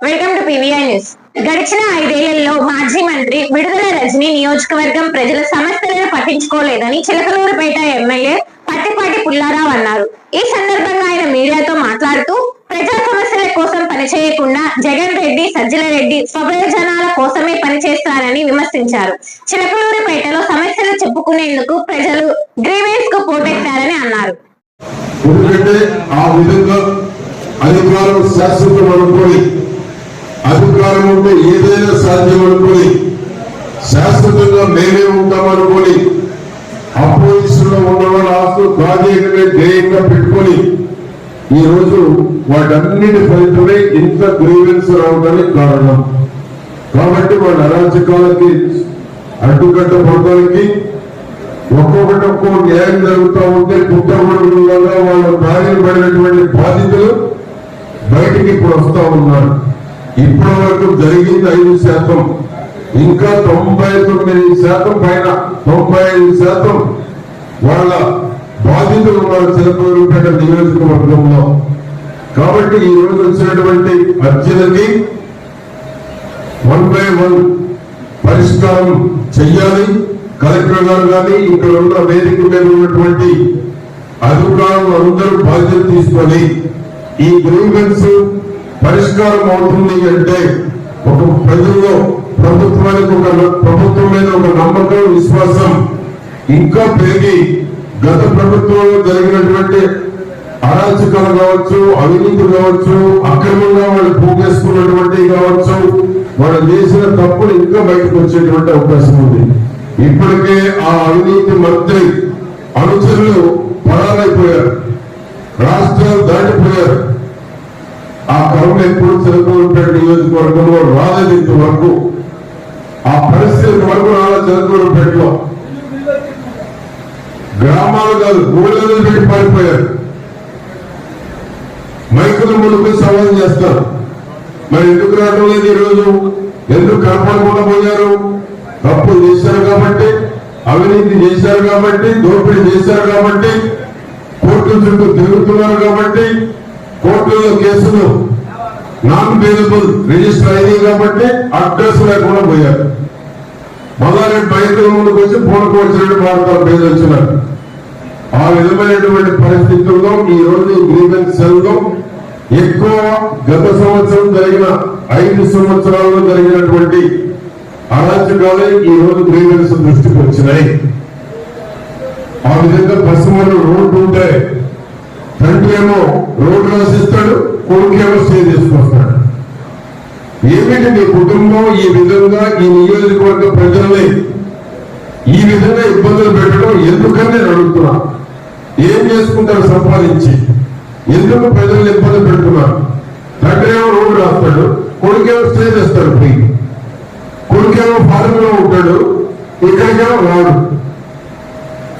Welcome to PVI news. గడిచిన ఐదేళ్ళలో మాజీ మంత్రి విడుదల రజని నియోజకవర్గం ప్రజల సమస్యలను పట్టించుకోలేదని చిలకలూరుపేట ఎమ్మెల్యే పత్తిపాటి పుల్లారావు అన్నారు. ఈ సందర్భంగా ఆయన మీడియాతో మాట్లాడుతూ ప్రజా సమస్యల కోసం పనిచేయకుండా జగన్ రెడ్డి సజ్జల రెడ్డి స్వప్రయోజనాల కోసమే పనిచేస్తారని విమర్శించారు. చిలకలూరుపేటలో సమస్యలు చెప్పుకునేందుకు ప్రజలు గ్రీవెన్స్కు పోటెత్తారని అన్నారు. ఎందుకంటే ఆ విధంగా అధికారం శాశ్వతం అనుకోని అధికారం ఉంటే ఏదైనా సాధ్యం అనుకోని శాశ్వతంగా మేమే ఉంటాం అనుకోని అపోజిషన్లో ఉన్న ఆస్తులు ప్రాజెక్టులే ధ్యేయంగా పెట్టుకొని ఈ రోజు వాటన్నిటి ఫలితమే ఇంత గ్రీవెన్స్ రావడానికి కారణం. కాబట్టి వాళ్ళ అరాచకాలకి అడ్డుకట్ట పడటానికి ఒక్కొక్కటి ఒక్కో న్యాయం జరుగుతూ ఉంటే పుట్టబడులలో వాళ్ళ బారిన పడినటువంటి బాధితులు బయటికి ఇప్పుడు వస్తూ ఉన్నారు. ఇప్పటి వరకు జరిగింది ఐదు శాతం. ఇంకా తొంభై తొమ్మిది శాతం పైన తొంభై ఐదు శాతం వాళ్ళ బాధితులు ఉన్నారు చిలకూరుపేట నియోజకవర్గంలో. కాబట్టి ఈ రోజు వచ్చినటువంటి అర్జీలకి వన్ బై వన్ పరిష్కారం చెయ్యాలి. కలెక్టర్ గారు కానీ ఇక్కడ ఉన్న వేదిక మీద ఉన్నటువంటి అధికారులు అందరూ బాధ్యత తీసుకొని ఈ గ్రీవెన్స్ పరిష్కారం అవుతుంది అంటే ఒక ప్రజల్లో ప్రభుత్వానికి ఒక ప్రభుత్వం మీద ఒక నమ్మకం విశ్వాసం ఇంకా పెరిగి గత ప్రభుత్వంలో జరిగినటువంటి అరాచకాలు కావచ్చు అవినీతి కావచ్చు అక్రమంగా వాళ్ళు పోగేసుకున్నటువంటి కావచ్చు వాళ్ళు చేసిన తప్పులు ఇంకా బయటకు వచ్చేటువంటి అవకాశం ఉంది. ఇప్పటికే ఆ అవినీతి మంత్రి అనుచరులు పరారైపోయారు. రాష్ట్రాలు దాటిపోయారు. ఆ కరుణ ఎప్పుడు చిలకూరుపేట నియోజకవర్గంలో రాలేదు ఇంతవరకు ఆ పరిస్థితి వరకు రాలేదు చిలకూరుపేటలో గ్రామాలు కాదు ఊళ్ళలో పెట్టి పారిపోయారు. మైకుల ముందుకు సవాల్ చేస్తారు. మరి ఎందుకు రావడం లేదు ఈరోజు? ఎందుకు కనపడకుండా పోయారు? తప్పులు చేశారు కాబట్టి అవినీతి చేశారు కాబట్టి దోపిడీ చేశారు కాబట్టి కోర్టుల చుట్టూ తిరుగుతున్నారు కాబట్టి కోర్టులో కేసులు నాన్ బెయిలబుల్ రిజిస్టర్ అయింది కాబట్టి అడ్రస్ లేకుండా పోయారు. మళ్ళా బయటకు ముందుకు వచ్చి పూనకు వచ్చినట్టు వాడతారు పేరు వచ్చినారు ఆ విధమైనటువంటి పరిస్థితుల్లో ఈ రోజు గ్రీవెన్స్ సెల్లో ఎక్కువ గత సంవత్సరం జరిగిన ఐదు సంవత్సరాల్లో జరిగినటువంటి అరాచకాలే ఈ రోజు గ్రీవెన్స్ దృష్టికి వచ్చినాయి. ఆ విధంగా పశ్చిమలో రోడ్డు ఉంటే తండ్రి ఏమో రోడ్డు రాసిస్తాడు కొడుకేమో స్టే చేసుకొస్తాడు. ఏమిటి మీ కుటుంబం ఈ విధంగా ఈ నియోజకవర్గ ప్రజల్ని ఈ విధంగా ఇబ్బందులు పెట్టడం? ఎందుకని నేను అడుగుతున్నా. ఏం చేసుకుంటారు సంపాదించి? ఎందుకు ప్రజల్ని ఇబ్బంది పెడుతున్నారు? తండ్రి ఏమో రోడ్డు రాస్తాడు కొడుకేమో స్టే చేస్తాడు ఫ్రీ కొడుకేమో ఫారెన్లో ఉంటాడు ఇక్కడికేమో రాడు.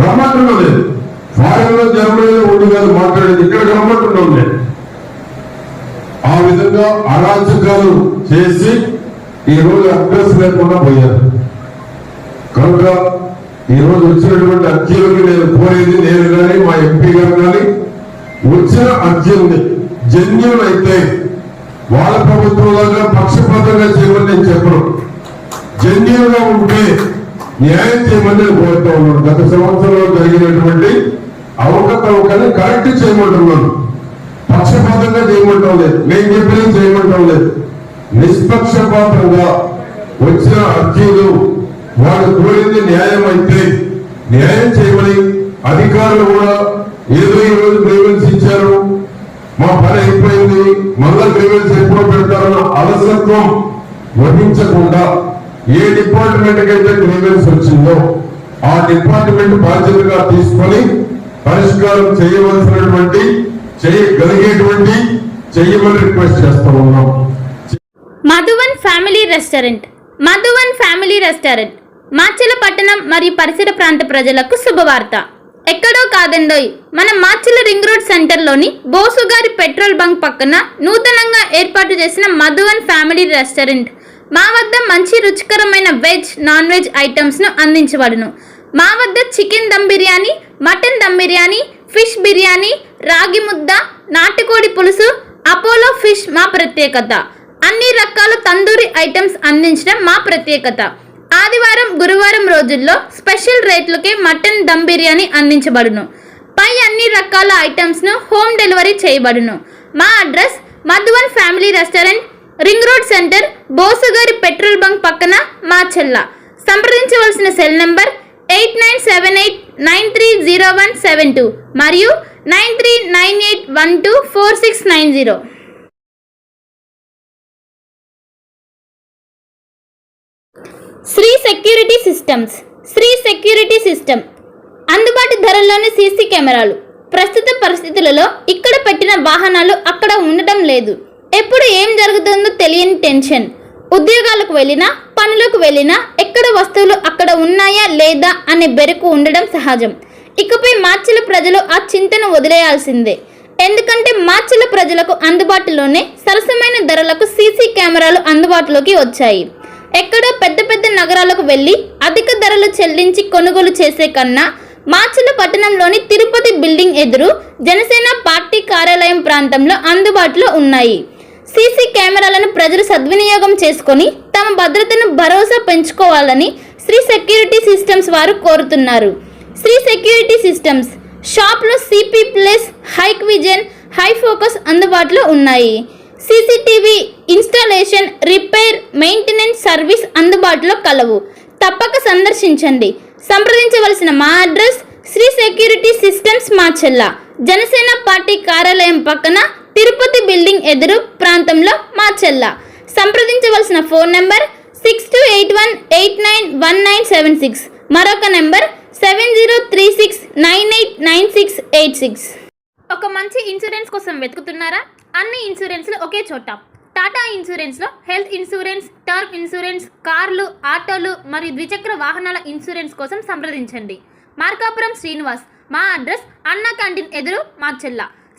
రమ్మంటున్నాం లేదు జర్మనీలో ఉండి కాదు మాట్లాడేది. ఇక్కడ కనబడుతున్నాం నేను ఆ విధంగా అరాచకాలు చేసి ఈ రోజు అడ్రస్ లేకుండా పోయారు. కనుక ఈ రోజు వచ్చినటువంటి అర్జీలకి నేను కోరేది నేను కానీ మా ఎంపీ గారు కానీ వచ్చిన అర్జీల్ని జన్యులు అయితే వాళ్ళ ప్రభుత్వంలాగా పక్షపాతంగా చేయమని నేను చెప్పను. జన్యులుగా ఉంటే న్యాయం చేయమని నేను కోరుతా ఉన్నాను. గత సంవత్సరంలో జరిగినటువంటి అవకతవకని కరెక్ట్ చేయమంటున్నాను పక్షపాతంగా చేయమంటాం లేదు. నేను చెప్పిన చేయమంటాం లేదు. నిష్పక్షపాతంగా వచ్చిన అర్జీలు వాళ్ళు కోరింది న్యాయం అయితే న్యాయం చేయమని అధికారులు కూడా ఏదో ఈ రోజు గ్రీవెన్స్ ఇచ్చారు. మా పని అయిపోయింది. మళ్ళా గ్రీవెన్స్ ఎప్పుడో పెడతారన్న అలసత్వం వహించకుండా ఏ డిపార్ట్మెంట్ అయితే గ్రీవెన్స్ వచ్చిందో ఆ డిపార్ట్మెంట్ బాధ్యతగా తీసుకొని పరిష్కారం చేయవలసినటువంటి చేయగలిగేటువంటి చేయమని రిక్వెస్ట్ చేస్తా ఉన్నాం. Madhuvan family restaurant. Madhuvan family restaurant. Machila పట్టణం మరియు పరిసర ప్రాంత ప్రజలకు శుభవార్త. ఎక్కడో కాదండోయ్ మన మాచిల రింగ్ రోడ్ సెంటర్లోని బోసుగారి పెట్రోల్ బంక్ పక్కన నూతనంగా ఏర్పాటు చేసిన మధువన్ ఫ్యామిలీ రెస్టారెంట్. మా వద్ద మంచి రుచికరమైన వెజ్ నాన్ వెజ్ ఐటమ్స్ను అందించబడును. మా వద్ద chicken dum biryani mutton dum biryani fish biryani రాగి ముద్ద నాటుకోడి పులుసు అపోలో ఫిష్ మా ప్రత్యేకత. అన్ని రకాల తందూరి ఐటమ్స్ అందించడం మా ప్రత్యేకత. ఆదివారం గురువారం రోజుల్లో స్పెషల్ రేట్లకే మటన్ దమ్ బిర్యానీ అందించబడును. పై అన్ని రకాల ఐటమ్స్ను హోమ్ డెలివరీ చేయబడును. మా address Madhuvan family restaurant ring road centre బోసుగారి petrol bunk పక్కన మా చెల్ల. సంప్రదించవలసిన cell number eight nine seven eight nine three zero one seven two మరియు nine three nine eight one two four six nine zero. Shri security systems Shri security system. అందుబాటు ధరల్లోని CC కెమెరాలు. ప్రస్తుత పరిస్థితులలో ఇక్కడ పెట్టిన వాహనాలు అక్కడ ఉండటం లేదు. ఎప్పుడు ఏం జరుగుతుందో తెలియని టెన్షన్. ఉద్యోగాలకు వెళ్ళినా పనులకు వెళ్ళినా ఎక్కడ వస్తువులు అక్కడ ఉన్నాయా లేదా అనే బెరుకు ఉండడం సహజం. ఇకపై మార్చిల ప్రజలు ఆ చింతను వదిలేయాల్సిందే. ఎందుకంటే మార్చిల ప్రజలకు అందుబాటులోనే సరసమైన ధరలకు సీసీ కెమెరాలు అందుబాటులోకి వచ్చాయి. ఎక్కడో పెద్ద పెద్ద నగరాలకు వెళ్ళి అధిక ధరలు చెల్లించి కొనుగోలు చేసే కన్నా మార్చిల పట్టణంలోని తిరుపతి బిల్డింగ్ ఎదురు జనసేన పార్టీ కార్యాలయం ప్రాంతంలో అందుబాటులో ఉన్నాయి. సీసీ కెమెరాలను ప్రజలు సద్వినియోగం చేసుకొని తమ భద్రతను భరోసా పెంచుకోవాలని శ్రీ సెక్యూరిటీ సిస్టమ్స్ వారు కోరుతున్నారు. శ్రీ సెక్యూరిటీ సిస్టమ్స్ షాప్లో CP plus Hikvision hi focus అందుబాటులో ఉన్నాయి. CCTV installation repair maintenance service అందుబాటులో కలవు. తప్పక సందర్శించండి. సంప్రదించవలసిన మా అడ్రస్ శ్రీ సెక్యూరిటీ సిస్టమ్స్ మా చెల్ల జనసేన పార్టీ కార్యాలయం పక్కన తిరుపతి బిల్డింగ్ ఎదురు ప్రాంతంలో మాచెల్ల సంప్రదించవలసిన phone number six two eight one eight nine one nine seven six మరొక number seven zero three six nine eight nine six eight six ఒక మంచి ఇన్సూరెన్స్ కోసం వెతుకుతున్నారా? అన్ని ఇన్సూరెన్స్లు ఒకే చోట. టాటా ఇన్సూరెన్స్లో హెల్త్ ఇన్సూరెన్స్ టర్మ్ ఇన్సూరెన్స్ కార్లు ఆటోలు మరియు ద్విచక్ర వాహనాల ఇన్సూరెన్స్ కోసం సంప్రదించండి. మార్కాపురం శ్రీనివాస్. మా అడ్రస్ అన్నా క్యాంటీన్ ఎదురు మార్చెల్ల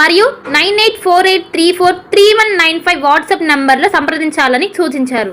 మరియు nine eight four eight three four three one nine five WhatsApp నంబర్లో సంప్రదించాలని సూచించారు.